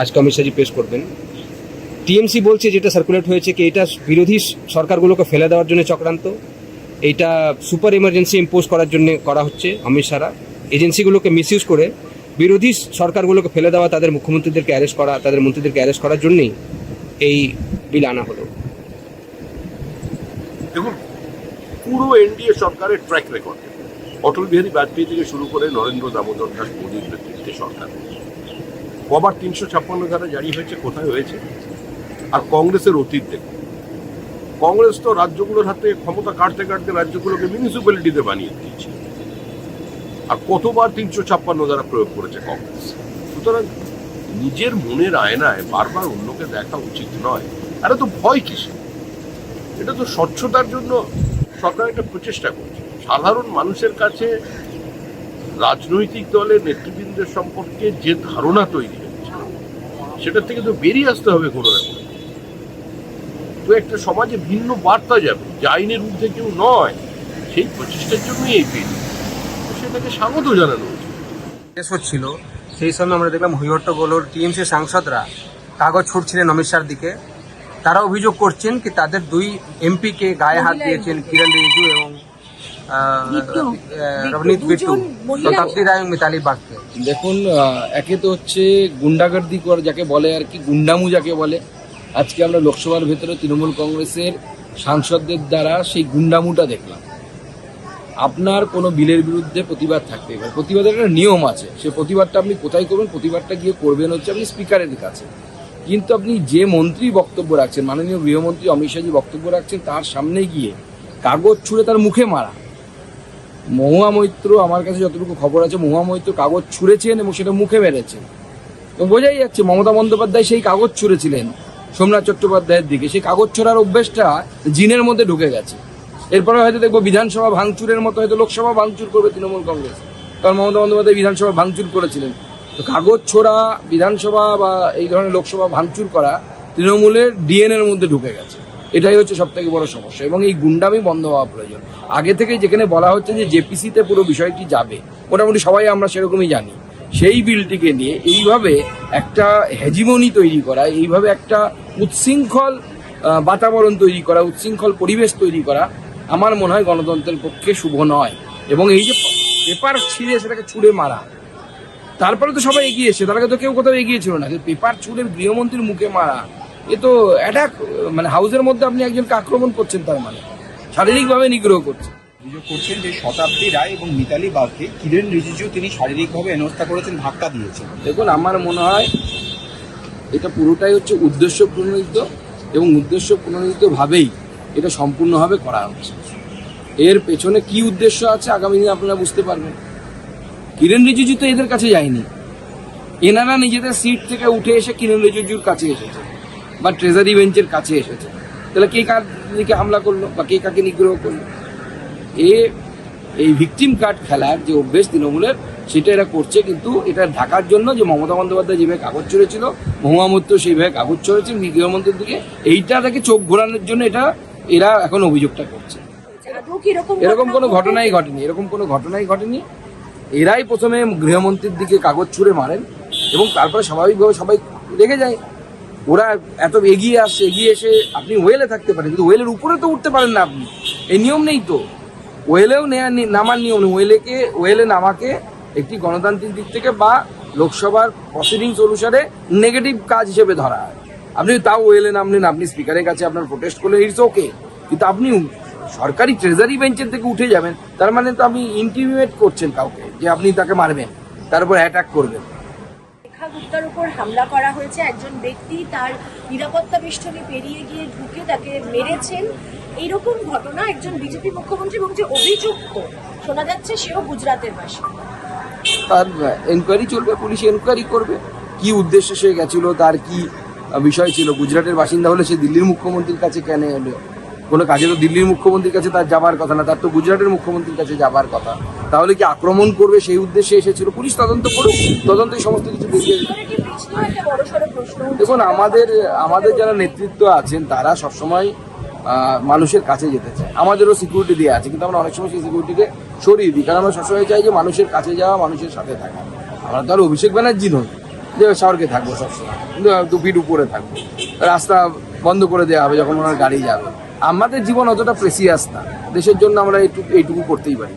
আজকে অমিত শাহজি পেশ করবেন। টিএমসি বলছে যেটা সার্কুলেট হয়েছে কি এটা বিরোধী সরকারগুলোকে ফেলে দেওয়ার জন্য চক্রান্ত। এইটা সুপার এমার্জেন্সি ইম্পোজ করার জন্য করা হচ্ছে অমিত শাহরা। এজেন্সিগুলোকে মিসইউজ করে বিরোধী সরকারগুলোকে ফেলে দেওয়া, তাদের মুখ্যমন্ত্রীদেরকে অ্যারেস্ট করা, তাদের মন্ত্রীদেরকে অ্যারেস্ট করার জন্যই এই বিল আনা হলো। দেখুন, পুরো এনডিএ সরকারের ট্র্যাক রেকর্ড অটল বিহারী বাজপেয়ী থেকে শুরু করে নরেন্দ্র দামোদর দাস মোদীর নেতৃত্বে সরকার। কবার তিনশো ছাপ্পান্ন ধারা জারি হয়েছে, কোথায় হয়েছে? আর কংগ্রেসের অতীত দেখুন। কংগ্রেস তো রাজ্যগুলোর হাতে ক্ষমতা কাটতে কাটতে রাজ্যগুলোকে মিউনিসিপ্যালিটিতে বানিয়ে দিয়েছে। আর কতবার তিনশো ছাপ্পান্ন ধারা প্রয়োগ করেছে কংগ্রেস? সুতরাং নিজের মনের আয়নায় বারবার অন্যকে দেখা উচিত নয়। আরে তো ভয় কিসে এটা তো স্বচ্ছতার জন্য সরকার একটা প্রচেষ্টা করছে। সাধারণ মানুষের কাছে রাজনৈতিক দলের নেতৃবৃন্দের সম্পর্কে যে ধারণা তৈরি হচ্ছে সেটা থেকে তো বেরিয়ে আসতে হবে কোনো না কোনো। তো একটা সমাজে ভিন্ন বার্তা যাবে যে আইনের ঊর্ধ্বে কেউ নয় সেই প্রচেষ্টার জন্যই এই বিল। সেটাকে স্বাগত জানানো উচিত। শেষ হচ্ছিল। সেই সময় আমরা দেখলাম হরিহট্টগোলর টিএমসি সাংসদরা কাগজ ছুটছিলেন অমিত শাহর দিকে। তারা অভিযোগ করছেন কি তাদের দুই এমপিকে গায়ে হাত দিয়েছেন কিরণ রিজিজু এবং রবনীত বিট্টু শতাব্দী রায় মিতালি বাগকে দেখুন একে তো হচ্ছে গুন্ডাগর্দি কর যাকে বলে আর কি গুন্ডামু যাকে বলে। আজকে আমরা লোকসভার ভেতরে তৃণমূল কংগ্রেসের সাংসদদের দ্বারা সেই গুন্ডামুটা দেখলাম। আপনার কোনো বিলের বিরুদ্ধে প্রতিবাদ থাকতে পারে। প্রতিবাদের একটা নিয়ম আছে। সে প্রতিবাদটা আপনি কোথায় করবেন? প্রতিবাদটা গিয়ে করবেন হচ্ছে আপনি স্পিকারের কাছে। কিন্তু আপনি যে মন্ত্রী বক্তব্য রাখছেন মাননীয় গৃহমন্ত্রী অমিত শাহজি বক্তব্য রাখছেন তার সামনে গিয়ে কাগজ ছুঁড়ে তার মুখে মারা। মহুয়া মৈত্র আমার কাছে যতটুকু খবর আছে, মহুয়া মৈত্র কাগজ ছুঁড়েছেন এবং সেটা মুখে মেরেছেন। তো বোঝাই যাচ্ছে, মমতা বন্দ্যোপাধ্যায় সেই কাগজ ছুঁড়েছিলেন সোমনাথ চট্টোপাধ্যায়ের দিকে। সেই কাগজ ছোড়ার অভ্যেসটা জিনের মধ্যে ঢুকে গেছে। এরপরে হয়তো দেখব বিধানসভা ভাঙচুরের মতো হয়তো লোকসভা ভাঙচুর করবে তৃণমূল কংগ্রেস। কারণ মমতা বন্দ্যোপাধ্যায় বিধানসভা ভাঙচুর করেছিলেন। তো কাগজ ছোড়া, বিধানসভা বা এই ধরনের লোকসভা ভাঙচুর করা তৃণমূলের ডিএনএর মধ্যে ঢুকে গেছে। এটাই হচ্ছে সব থেকে বড় সমস্যা। এবং এই গুন্ডামি বন্ধ হওয়া প্রয়োজন। আগে থেকে যেখানে বলা হচ্ছে যে জেপিসিতে পুরো বিষয়টি যাবে, মোটামুটি সবাই আমরা সেরকমই জানি। সেই বিলটিকে নিয়ে এইভাবে একটা হেজিমনি তৈরি করা, এইভাবে একটা উচ্ছৃঙ্খল বাতাবরণ তৈরি করা উচ্ছৃঙ্খল পরিবেশ তৈরি করা আমার মনে হয় গণতন্ত্রের পক্ষে শুভ নয়। এবং এই যে পেপার ছিঁড়ে সেটাকে ছুঁড়ে মারা, তারপরে তো সবাই এগিয়ে এসে তার আগে তো কেউ কোথাও এগিয়ে ছিল না। পেপার ছুঁড়ে গৃহমন্ত্রীর মুখে মারা এ তো অ্যাটাক মানে হাউসের মধ্যে আপনি একজনকে আক্রমণ করছেন তার মানে। শারীরিকভাবে নিগ্রহ করছেন অভিযোগ করছেন যে শতাব্দী রায় এবং মিতালি বাগকে কিরেন রিজিজু তিনি শারীরিকভাবে হেনস্থা করেছেন ধাক্কা দিয়েছেন। দেখুন আমার মনে হয় এটা পুরোটাই হচ্ছে উদ্দেশ্য প্রণোদিত এবং উদ্দেশ্য প্রণোদিত ভাবেই এটা সম্পূর্ণভাবে করা হচ্ছে। এর পেছনে কি উদ্দেশ্য আছে আগামী দিনে আপনারা বুঝতে পারবেন। কিরেন রিজিজু তো এদের কাছে যায়নি। এনারা নিজেদের সিট থেকে উঠে এসে কিরেন রিজিজুর কাছে এসেছে। বা ট্রেজারি বেঞ্চের কাছে এসেছে। তাহলে কে কার দিকে হামলা করল বা কে কাকে নিগ্রহ করল? এ এই ভিকটিম কার্ড খেলার যে অভ্যেস তৃণমূলের সেটা এরা করছে কিন্তু এটা ঢাকার জন্য যে মমতা বন্দ্যোপাধ্যায় যেভাবে কাগজ চড়েছিল মহুয়ামত্য সেইভাবে কাগজ চড়েছেন গৃহমন্ত্রীর দিকে এইটা তাকে চোখ ঘোরানোর জন্য এটা এরা এখন অভিযোগটা করছে। এরকম এরকম কোনো ঘটনাই ঘটেনি এরকম কোনো ঘটনাই ঘটেনি। এরাই প্রথমে গৃহমন্ত্রীর দিকে কাগজ ছুঁড়ে মারেন এবং তারপরে স্বাভাবিকভাবে সবাই রেগে যায়। ওরা এত এগিয়ে আসছে, এগিয়ে এসে আপনি ওয়েলে থাকতে পারেন, কিন্তু ওয়েলের উপরে তো উঠতে পারেন না আপনি। এই নিয়ম নেই তো। ওয়েলেও নামার নিয়ম নেই। ওয়েলেকে, ওয়েলে নামাকে একটি গণতান্ত্রিক দিক থেকে বা লোকসভার প্রসিডিংস অনুসারে নেগেটিভ কাজ হিসেবে ধরা হয়। আপনি তাও ওয়েলে নামলেন, আপনি স্পিকারের কাছে আপনার প্রোটেস্ট করলেন ইটস ওকে কিন্তু আপনি সরকারি ট্রেজারি বেঞ্চের থেকে উঠে যাবেন, তার মানে তো আপনি ইন্টিমিমেট করছেন কাউকে, যে আপনি তাকে মারবেন, তার উপর অ্যাটাক করবেন। গুপ্তার উপর হামলা করা হয়েছে। একজন ব্যক্তি তার নিরাপত্তা বেষ্টনী পেরিয়ে গিয়ে ঢুকে তাকে মেরেছেন। এইরকম ঘটনা একজন বিজেপি মুখ্যমন্ত্রী এবং যে অভিযুক্ত, শোনা যাচ্ছে সেও গুজরাটের বাসিন্দা। তার এনকোয়ারি চলবে, পুলিশ এনকোয়ারি করবে। কি উদ্দেশ্যে সে গেছিল, তার কি বিষয় ছিল? গুজরাটের বাসিন্দা হলে সে দিল্লির মুখ্যমন্ত্রীর কাছে কেন এলো? কোনো কাজে তো দিল্লির মুখ্যমন্ত্রীর কাছে তার যাবার কথা না তার তো গুজরাটের মুখ্যমন্ত্রীর কাছে যাবার কথা। তাহলে কি আক্রমণ করবে সেই উদ্দেশ্যে এসেছিল? পুলিশ তদন্ত করুক তদন্তে সমস্ত কিছু বেরিয়ে। দেখুন আমাদের আমাদের যারা নেতৃত্ব আছেন তারা সবসময় মানুষের কাছে যেতে চায়। আমাদেরও সিকিউরিটি দেওয়া আছে কিন্তু আমরা অনেক সময় সেই সিকিউরিটিকে সরিয়ে দিই। কারণ আমরা সবসময় চাই যে মানুষের কাছে যাওয়া মানুষের সাথে থাকা। আমরা তো আর অভিষেক ব্যানার্জি নই যে স্বর্গে থাকব সবসময়। কিন্তু দু ফিট উপরে থাকব। রাস্তা বন্ধ করে দেওয়া হবে যখন ওনার গাড়ি যাবে। আমাদের জীবন অতটা প্রেসিয়াস না। দেশের জন্য আমরা এইটুকু এইটুকু করতেই পারি।